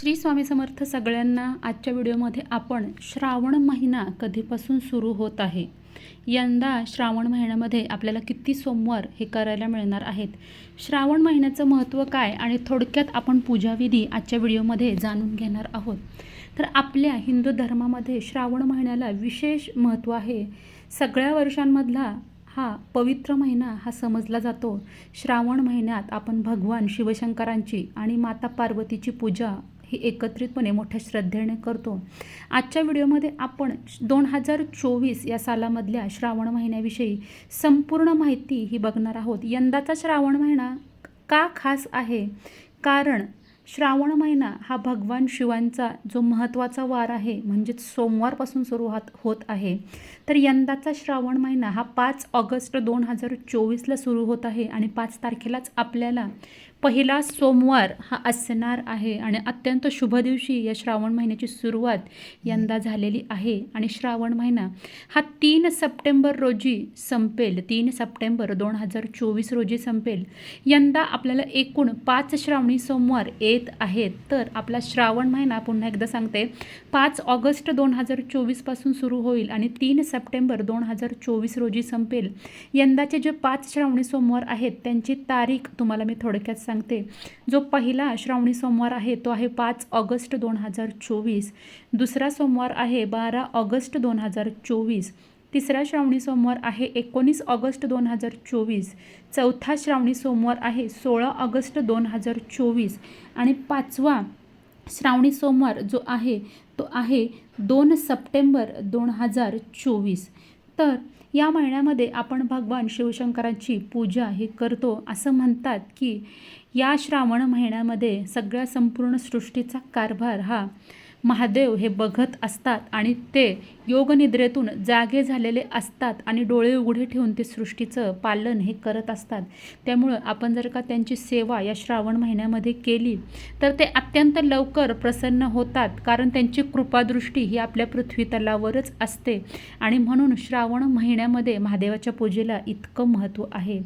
श्री स्वामी समर्थ सगळ्यांना आजच्या व्हिडिओमध्ये आपण श्रावण महिना कधीपासून सुरू होत आहे? यंदा श्रावण महिन्यामध्ये आपल्याला किती सोमवार हे करायला मिळणार आहेत? श्रावण महिन्याचं महत्त्व काय आणि थोडक्यात आपण पूजाविधी आजच्या व्हिडिओमध्ये जाणून घेणार आहोत. तर आपल्या हिंदू धर्मामध्ये श्रावण महिन्याला विशेष महत्त्व आहे. सगळ्या वर्षांमधला हा पवित्र महिना हा समजला जातो. श्रावण महिन्यात आपण भगवान शिवशंकरांची आणि माता पार्वतीची पूजा ही एकत्रितपणे मोठ्या श्रद्धेने करतो. आजच्या व्हिडिओमध्ये आपण दोन हजार चोवीस या सालामधल्या श्रावण महिन्याविषयी संपूर्ण माहिती ही बघणार आहोत. यंदाचा श्रावण महिना का खास आहे? कारण श्रावण महिना हा भगवान शिवांचा जो महत्त्वाचा वार आहे म्हणजेच सोमवारपासून सुरुवात होत आहे. तर यंदाचा श्रावण महिना हा पाच ऑगस्ट दोन हजार चोवीसला सुरू होत आहे आणि पाच तारखेलाच आपल्याला पहिला सोमवार हा असणार आहे आणि अत्यंत शुभ दिवशी या श्रावण महिन्याची सुरुवात यंदा झालेली आहे. आणि श्रावण महिना हा तीन सप्टेंबर रोजी संपेल. तीन सप्टेंबर दोन हजार चोवीस रोजी संपेल. यंदा आपल्याला एकूण पाच श्रावणी सोमवार येत आहेत. तर आपला श्रावण महिना पुन्हा एकदा सांगते. पाच ऑगस्ट दोन हजार चोवीसपासून सुरू होईल आणि तीन सप्टेंबर दोन हजार चोवीस रोजी संपेल. यंदाचे जे पाच श्रावणी सोमवार आहेत त्यांची तारीख तुम्हाला मी थोडक्यात सांगते. जो पहिला श्रावणी सोमवार आहे तो आहे पाच ऑगस्ट दोन हजार चोवीस. दुसरा सोमवार आहे बारा ऑगस्ट दोन हजार चोवीस. तिसरा श्रावणी सोमवार आहे एकोणीस ऑगस्ट दोन हजार चोवीस. चौथा श्रावणी सोमवार आहे सोळा ऑगस्ट दोन हजार चोवीस. आणि पाचवा श्रावणी सोमवार जो आहे तो आहे दोन सप्टेंबर दोन हजार चोवीस. तर या महिन्यामध्ये आपण भगवान शिवशंकरांची पूजा ही करतो असं म्हणतात की या श्रावण महिन्यामध्ये सगळ्या संपूर्ण सृष्टीचा कारभार हा महादेव हे बघत असतात आणि ते योगनिद्रेतून जागे झालेले असतात आणि डोळे उघडे ठेवून ते सृष्टीचं पालन हे करत असतात. त्यामुळं आपण जर का त्यांची सेवा या श्रावण महिन्यामध्ये केली तर ते अत्यंत लवकर प्रसन्न होतात कारण त्यांची कृपादृष्टी ही आपल्या पृथ्वी तलावरच असते. आणि म्हणून श्रावण महिन्यामध्ये महादेवाच्या पूजेला इतकं महत्त्व आहे.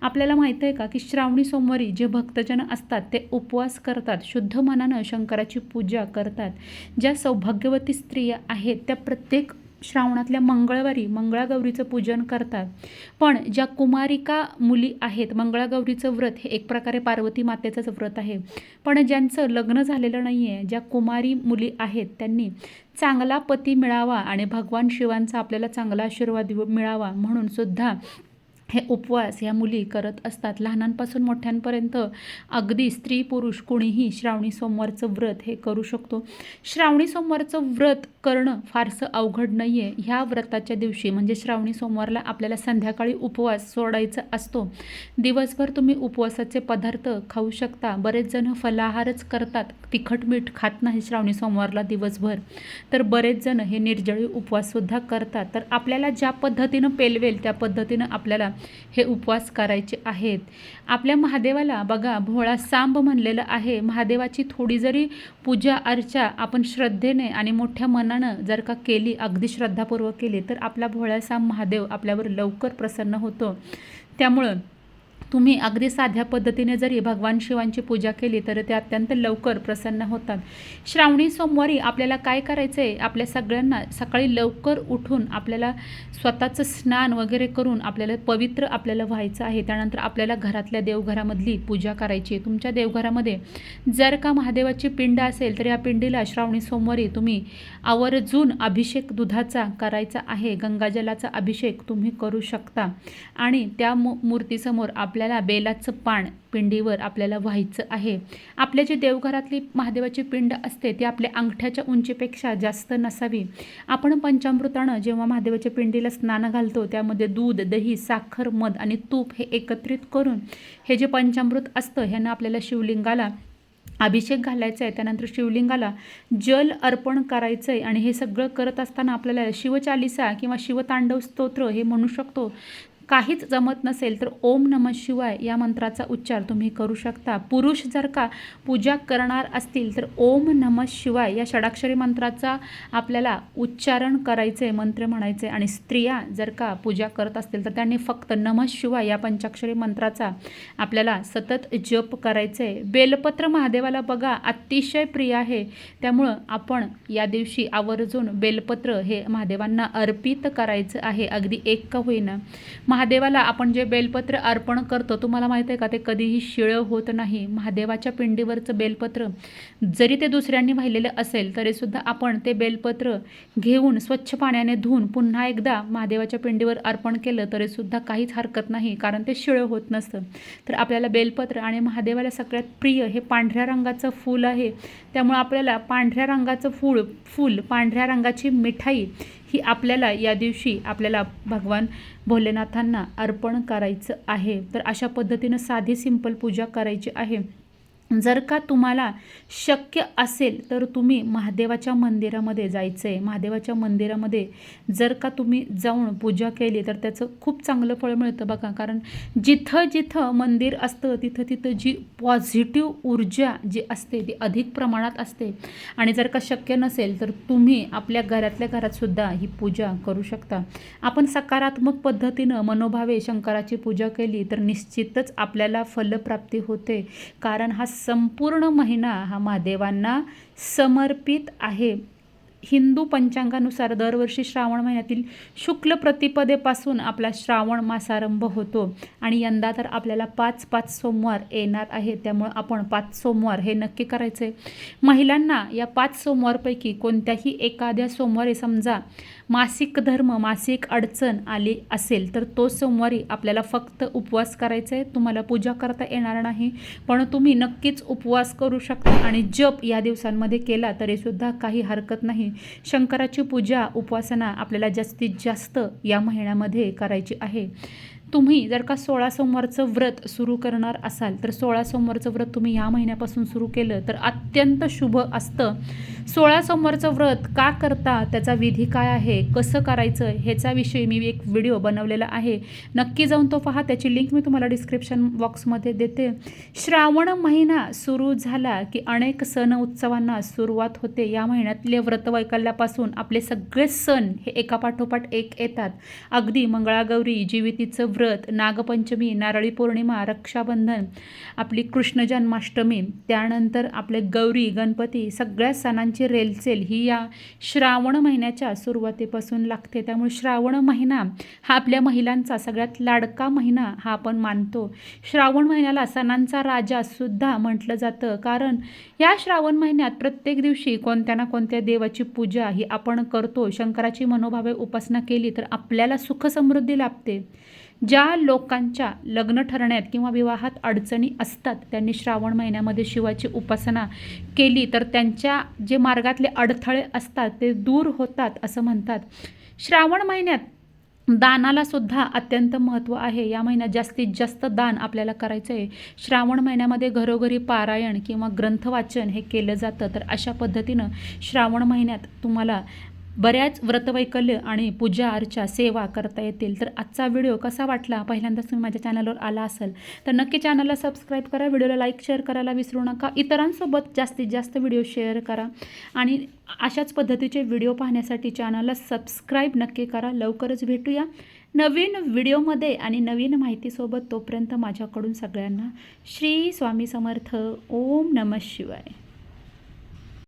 आपल्याला माहीत आहे का की श्रावणी सोमवारी जे भक्तजन असतात ते उपवास करतात शुद्ध मनानं शंकराची पूजा करतात. ज्या सौभाग्यवती स्त्रिया आहेत त्या प्रत्येक श्रावणातल्या मंगळवारी मंगळागौरीचं पूजन करतात. पण ज्या कुमारिका मुली आहेत मंगळागौरीचं व्रत हे एक प्रकारे पार्वती मातेचंच व्रत आहे. पण ज्यांचं लग्न झालेलं नाही आहे ज्या कुमारी मुली आहेत त्यांनी चांगला पती मिळावा आणि भगवान शिवांचा आपल्याला चांगला आशीर्वाद मिळावा म्हणून सुद्धा हे उपवास ह्या मुली करत असतात. लहानांपासून मोठ्यांपर्यंत अगदी स्त्री पुरुष कोणीही श्रावणी सोमवारचं व्रत हे करू शकतो. श्रावणी सोमवारचं व्रत करणं फारसं अवघड नाही आहे ह्या व्रताच्या दिवशी म्हणजे श्रावणी सोमवारला आपल्याला संध्याकाळी उपवास सोडायचा असतो. दिवसभर तुम्ही उपवासाचे पदार्थ खाऊ शकता. बरेच जण फलाहारच करतात. तिखट मीठ खात नाही श्रावणी सोमवारला दिवसभर. तर बरेच जण हे निर्जळी उपवाससुद्धा करतात. तर आपल्याला ज्या पद्धतीनं पेलवेल त्या पद्धतीनं आपल्याला हे उपवास करायचे आहेत. आपल्या महादेवाला बघा भोळा सांब म्हणलेलं आहे. महादेवाची थोडी जरी पूजा अर्चा आपण श्रद्धेने आणि मोठ्या मनानं जर का केली अगदी श्रद्धापूर्वक केली तर आपला भोळा सांब महादेव आपल्यावर लवकर प्रसन्न होतो. त्यामुळं तुम्ही अगदी साध्या पद्धतीने जरी भगवान शिवांची पूजा केली तर ते अत्यंत लवकर प्रसन्न होतात. श्रावणी सोमवारी आपल्याला काय करायचं आहे आपल्या सगळ्यांना सकाळी लवकर उठून आपल्याला स्वतःचं स्नान वगैरे करून आपल्याला पवित्र आपल्याला व्हायचं आहे. त्यानंतर आपल्याला घरातल्या देवघरामधली पूजा करायची आहे. तुमच्या देवघरामध्ये जर का महादेवाची पिंड असेल तर या पिंडीला श्रावणी सोमवारी तुम्ही आवर्जून अभिषेक दुधाचा करायचा आहे. गंगाजलाचा अभिषेक तुम्ही करू शकता. आणि त्या मू मूर्तीसमोर आपल्याला बेलाचं पान पिंडीवर आपल्याला व्हायचं आहे. आपल्या जी देवघरातली महादेवाची पिंड असते ती आपल्या अंगठ्याच्या उंचीपेक्षा जास्त नसावी. आपण पंचामृतानं जेव्हा महादेवाच्या पिंडीला स्नान घालतो त्यामध्ये दूध दही साखर मध आणि तूप हे एकत्रित करून हे जे पंचामृत असतं ह्यानं आपल्याला शिवलिंगाला अभिषेक घालायचा आहे. त्यानंतर शिवलिंगाला जल अर्पण करायचं आहे. आणि हे सगळं करत असताना आपल्याला शिवचालिसा किंवा शिवतांडव स्तोत्र हे म्हणू शकतो. काहीच जमत नसेल तर ओम नम शिवाय या मंत्राचा उच्चार तुम्ही करू शकता. पुरुष जर का पूजा करणार असतील तर ओम नम शिवाय या षडाक्षरी मंत्राचा आपल्याला उच्चारण करायचे मंत्र म्हणायचे आणि स्त्रिया जर का पूजा करत असतील तर त्यांनी फक्त नम शिवाय या पंचाक्षरी मंत्राचा आपल्याला सतत जप करायचे बेलपत्र महादेवाला बघा अतिशय प्रिय आहे. त्यामुळं आपण या दिवशी आवर्जून बेलपत्र हे महादेवांना अर्पित करायचं आहे. अगदी एक का होईना. महादेवाला आपण जे बेलपत्र अर्पण करतो तुम्हाला माहीत आहे का? ते कधीही शिळं होत नाही. महादेवाच्या पिंडीवरचं बेलपत्र जरी ते दुसऱ्यांनी वाहिलेलं असेल तरीसुद्धा आपण ते बेलपत्र घेऊन स्वच्छ पाण्याने धुवून पुन्हा एकदा महादेवाच्या पिंडीवर अर्पण केलं तरीसुद्धा काहीच हरकत नाही कारण ते शिळं होत नसतं. तर आपल्याला बेलपत्र आणि महादेवाला सगळ्यात प्रिय हे पांढऱ्या रंगाचं फूल आहे. त्यामुळे आपल्याला पांढऱ्या रंगाचं फूळ फूल पांढऱ्या रंगाची मिठाई ही आपल्याला या दिवशी आपल्याला भगवान भोलेनाथांना अर्पण करायचं आहे. तर अशा पद्धतीनं साधी सिंपल पूजा करायची आहे. जर का तुम्हाला शक्य असेल तर तुम्ही महादेवाच्या मंदिरामध्ये जायचं आहे महादेवाच्या मंदिरामध्ये जर का तुम्ही जाऊन पूजा केली तर त्याचं खूप चांगलं फळ मिळतं बघा. कारण जिथं जिथं मंदिर असतं तिथं तिथं जी पॉझिटिव्ह ऊर्जा जी असते ती अधिक प्रमाणात असते. आणि जर का शक्य नसेल तर तुम्ही आपल्या घरातल्या घरातसुद्धा ही पूजा करू शकता. आपण सकारात्मक पद्धतीनं मनोभावे शंकराची पूजा केली तर निश्चितच आपल्याला फलप्राप्ती होते. कारण हा संपूर्ण महिना हा महादेवांना समर्पित आहे. हिंदू पंचांगानुसार दरवर्षी श्रावण महिन्यातील शुक्ल प्रतिपदेपासून आपला श्रावण मासारंभ होतो. आणि यंदा तर आपल्याला पाच पाच सोमवार येणार आहे. त्यामुळं आपण पाच सोमवार हे नक्की करायचे महिलांना या पाच सोमवारपैकी कोणत्याही एखाद्या सोमवारी समजा मासिक धर्म मासिक अडचण आली असेल तर तो सोमवारी आपल्याला फक्त उपवास करायचा आहे तुम्हाला पूजा करता येणार नाही पण तुम्ही नक्कीच उपवास करू शकता. आणि जप या दिवसांमध्ये केला तरीसुद्धा काही हरकत नाही. शंकराची पूजा उपासना आपल्याला जास्तीत जास्त या महिन्यामध्ये करायची आहे. तुम्ही जर का सोळा सोमवारचं व्रत सुरू करणार असाल तर सोळा सोमवारचं व्रत तुम्ही या महिन्यापासून सुरू केलं तर अत्यंत शुभ असतं. सोळा सोमवारचं व्रत का करता त्याचा विधी काय आहे कसं करायचं ह्याच्याविषयी मी एक व्हिडिओ बनवलेला आहे. नक्की जाऊन तो पहा त्याची लिंक मी तुम्हाला डिस्क्रिप्शन बॉक्समध्ये देते. श्रावण महिना सुरू झाला की अनेक सण उत्सवांना सुरुवात होते. या महिन्यातले व्रतवैकल्यापासून आपले सगळे सण हे एकापाठोपाठ एक येतात. अगदी मंगळागौरी जीवितीचं व्रत नागपंचमी नारळी पौर्णिमा रक्षाबंधन आपली कृष्ण जन्माष्टमी त्यानंतर आपले गौरी गणपती सगळ्या सणांची रेलचेल ही या श्रावण महिन्याच्या सुरुवातीपासून लागते. त्यामुळे श्रावण महिना हा आपल्या महिलांचा सगळ्यात लाडका महिना हा आपण मानतो. श्रावण महिन्याला सणांचा राजा सुद्धा म्हटलं जातं. कारण या श्रावण महिन्यात प्रत्येक दिवशी कोणत्या ना कोणत्या देवाची पूजा ही आपण करतो. शंकराची मनोभावे उपासना केली तर आपल्याला सुख समृद्धी लाभते. ज्या लोकांच्या लग्न ठरण्यात किंवा विवाहात अडचणी असतात त्यांनी श्रावण महिन्यामध्ये शिवाची उपासना केली तर त्यांच्या जे मार्गातले अडथळे असतात ते दूर होतात असं म्हणतात. श्रावण महिन्यात दानाला सुद्धा अत्यंत महत्त्व आहे. या महिन्यात जास्तीत जास्त दान आपल्याला करायचं आहे. श्रावण महिन्यामध्ये घरोघरी पारायण किंवा ग्रंथवाचन हे केलं जातं. तर अशा पद्धतीनं श्रावण महिन्यात तुम्हाला बऱ्याच व्रतवैकल्य आणि पूजा अर्चा सेवा करता येतील. तर आजचा व्हिडिओ कसा वाटला? पहिल्यांदाच तुम्ही माझ्या चॅनलवर आला असेल तर नक्की चॅनलला सबस्क्राईब करा व्हिडिओला लाईक शेअर करायला विसरू नका. इतरांसोबत जास्तीत जास्त व्हिडिओ शेअर करा आणि अशाच पद्धतीचे व्हिडिओ पाहण्यासाठी चॅनलला सबस्क्राईब नक्की करा. लवकरच भेटूया नवीन व्हिडिओमध्ये आणि नवीन माहितीसोबत. तोपर्यंत माझ्याकडून सगळ्यांना श्री स्वामी समर्थ. ओम नमः शिवाय.